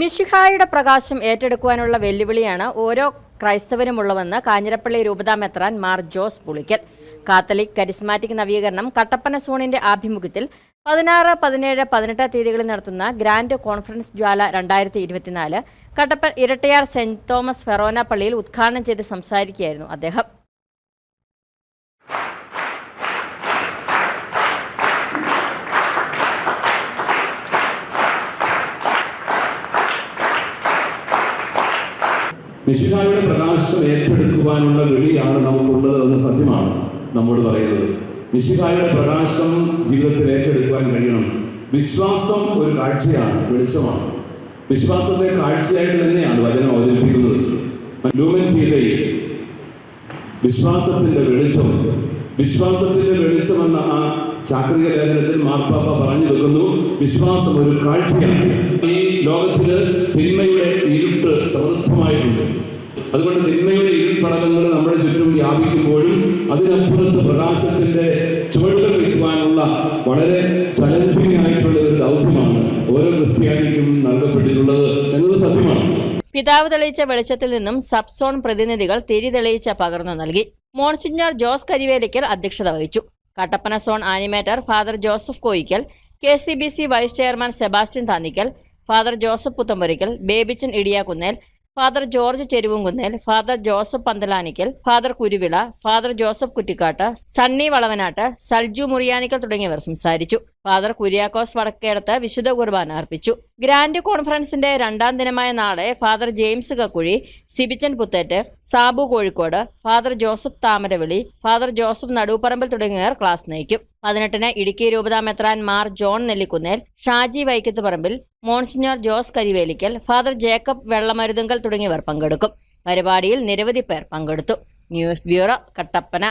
മിഷിഹായുടെ പ്രകാശം ഏറ്റെടുക്കുവാനുള്ള വെല്ലുവിളിയാണ് ഓരോ ക്രൈസ്തവരുമുള്ളവെന്ന് കാഞ്ഞിരപ്പള്ളി രൂപതാ മെത്രാൻ മാർ ജോസ് പുളിക്കൽ. കാത്തലിക് കരിസ്മാറ്റിക് നവീകരണം കട്ടപ്പന സോണിന്റെ ആഭിമുഖ്യത്തിൽ പതിനാറ് പതിനേഴ് പതിനെട്ട് തീയതികളിൽ നടത്തുന്ന ഗ്രാൻഡ് കോൺഫറൻസ് ജ്വാല രണ്ടായിരത്തി ഇരുപത്തിനാല് Kattappana Irattayar Saint Thomas forane പള്ളിയിൽ ഉദ്ഘാടനം ചെയ്ത് സംസാരിക്കുകയായിരുന്നു അദ്ദേഹം. മിശിഹായുടെ പ്രകാശം ഏറ്റെടുക്കുവാനുള്ള വിളിയാണ് നമുക്കുള്ളത് എന്ന സത്യമാണ് നമ്മോട് പറയുന്നത്. മിശിഹായുടെ പ്രകാശം ജീവിതത്തിൽ ഏറ്റെടുക്കുവാൻ കഴിയണം. വിശ്വാസം ഒരു കാഴ്ചയാണ് വെളിച്ചമാണ്. വിശ്വാസത്തെ കാഴ്ചയായിട്ട് തന്നെയാണ് വചനം അവതരിപ്പിക്കുന്നത്. ലൂമൻ ഗീതയിൽ വിശ്വാസത്തിന്റെ വെളിച്ചം വിശ്വാസത്തിന്റെ വെളിച്ചം എന്ന ആ ചാക്രിക ലേഖനത്തിൽ മാർപ്പാപ്പ പറഞ്ഞു വെക്കുന്നു വിശ്വാസം ഒരു കാഴ്ചയാണ്. ഈ ലോകത്തിൽ തിന്മയുടെ അതുകൊണ്ട് തിന്മയുടെ ഇരുപടകങ്ങൾ നമ്മുടെ ചുറ്റും വ്യാപിക്കുമ്പോഴും അതിനപ്പുറത്ത് പ്രകാശത്തിന്റെ ചുവടുകൾ വയ്ക്കുവാനുള്ള വളരെ ചലഞ്ചിങ് ആയിട്ടുള്ള ഒരു ദൗത്യമാണ് ഓരോ ക്രിസ്ത്യാനിക്കും നൽകപ്പെട്ടിട്ടുള്ളത് എന്നത് സത്യമാണ്. പിതാവ് തെളിയിച്ച വെളിച്ചത്തിൽ നിന്നും സബ്സോൺ പ്രതിനിധികൾ തിരി തെളിയിച്ച പകർന്നു നൽകി. മോൺസിഞ്ഞർ ജോസ് കരിവേലിക്കൽ അധ്യക്ഷത വഹിച്ചു. Kattappana zone animator father Joseph Koyickal K C B C vice chairman Sebastian Thannickal father Joseph Puthamborickal Babychan Idiyakkunnel father George Cheruvumkunnel father Joseph Panthalanickal father Kuruvila father Joseph Kuttikkattu Sunny Valavanattu Salju Muriyanickal തുടങ്ങിയവർ സംസാരിച്ചു. Father Kuriakose Vadakkedath വിശുദ്ധ കുർബാന അർപ്പിച്ചു. Grand കോൺഫറൻസിന്റെ രണ്ടാം ദിനമായ നാളെ father James Kakkuzhi Sibichan Puthettu Sabu Kozhikode father Joseph Thamaravili father Joseph Naduparambil തുടങ്ങിയവർ class നയിക്കും. പതിനെട്ടിന് ഇടുക്കി രൂപതാ മെത്രാൻ Mar John Nellikunnel Shaji Vaikathu Parambil monsignor Jose Karivelickal father Jacob Vellamaruthunkal തുടങ്ങിയവർ പങ്കെടുക്കും. പരിപാടിയിൽ നിരവധി പേർ പങ്കെടുത്തു. News bureau Kattappana.